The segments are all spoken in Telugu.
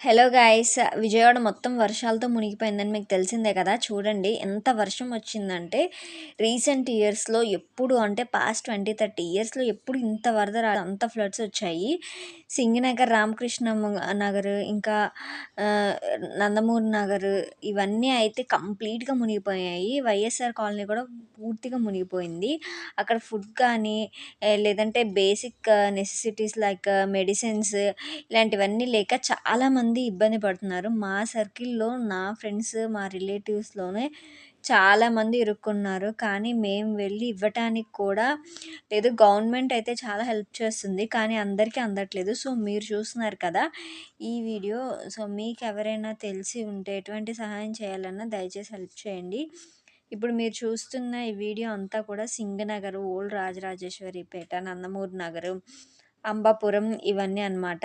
హలో గాయ్స్ విజయవాడ మొత్తం వర్షాలతో మునిగిపోయిందని మీకు తెలిసిందే కదా? చూడండి ఎంత వర్షం వచ్చిందంటే రీసెంట్ ఇయర్స్లో ఎప్పుడు అంటే పాస్ట్ ట్వంటీ థర్టీ ఇయర్స్లో ఎప్పుడు ఇంత వరద రా అంత ఫ్లడ్స్ వచ్చాయి. సింగనగర్ రామకృష్ణ నగర్ ఇంకా నందమూరి నగర్ ఇవన్నీ అయితే కంప్లీట్గా మునిగిపోయాయి. వైఎస్ఆర్ కాలనీ కూడా పూర్తిగా మునిగిపోయింది. అక్కడ ఫుడ్ కానీ లేదంటే బేసిక్ నెసెసిటీస్ లైక్ మెడిసిన్స్ ఇలాంటివన్నీ లేక చాలామంది ఇబ్బంది పడుతున్నారు. మా సర్కిల్లో నా ఫ్రెండ్స్ మా రిలేటివ్స్లోనే చాలామంది ఇరుక్కున్నారు. కానీ మేము వెళ్ళి ఇవ్వటానికి కూడా లేదు. గవర్నమెంట్ అయితే చాలా హెల్ప్ చేస్తుంది. కానీ అందరికీ అందట్లేదు. సో మీరు చూస్తున్నారు కదా ఈ వీడియో. సో మీకు ఎవరైనా తెలిసి ఉంటే ఎటువంటి సహాయం చేయాలన్నా దయచేసి హెల్ప్ చేయండి. ఇప్పుడు మీరు చూస్తున్న ఈ వీడియో అంతా కూడా సింగనగర్ ఓల్డ్ రాజరాజేశ్వరిపేట నందమూరి నగరం అంబాపురం ఇవన్నీ అన్నమాట.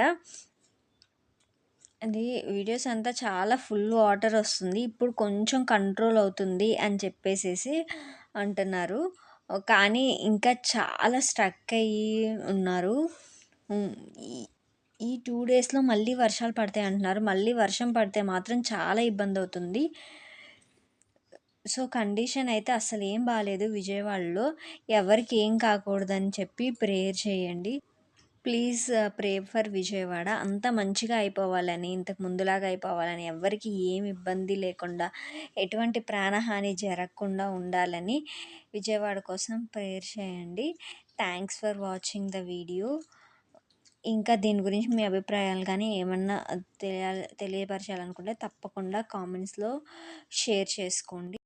అది వీడియోస్ అంతా చాలా ఫుల్ వాటర్ వస్తుంది. ఇప్పుడు కొంచెం కంట్రోల్ అవుతుంది అని చెప్పేసేసి అంటున్నారు. కానీ ఇంకా చాలా స్ట్రక్ అయ్యి ఉన్నారు. ఈ- ఈ టూ డేస్లో మళ్ళీ వర్షాలు పడతాయి అంటున్నారు. మళ్ళీ వర్షం పడితే మాత్రం చాలా ఇబ్బంది అవుతుంది. సో కండిషన్ అయితే అసలు ఏం బాగాలేదు విజయవాడలో. ఎవరికి ఏం కాకూడదని చెప్పి ప్రేయర్ చేయండి. Please pray for Vijayawada. అంత మంచిగా అయిపోవాలని ఇంతకు ముందులాగా అయిపోవాలని ఎవరికి ఏం ఇబ్బంది లేకుండా ఎటువంటి ప్రాణహాని జరగకుండా ఉండాలని విజయవాడ కోసం ప్రేయర్ చేయండి. Thanks for watching the video. ఇంకా దీని గురించి మీ అభిప్రాయాలు కానీ ఏమన్నా తెలియాలి తెలియపరచాలనుకుంటే తప్పకుండా కామెంట్స్లో షేర్ చేసుకోండి.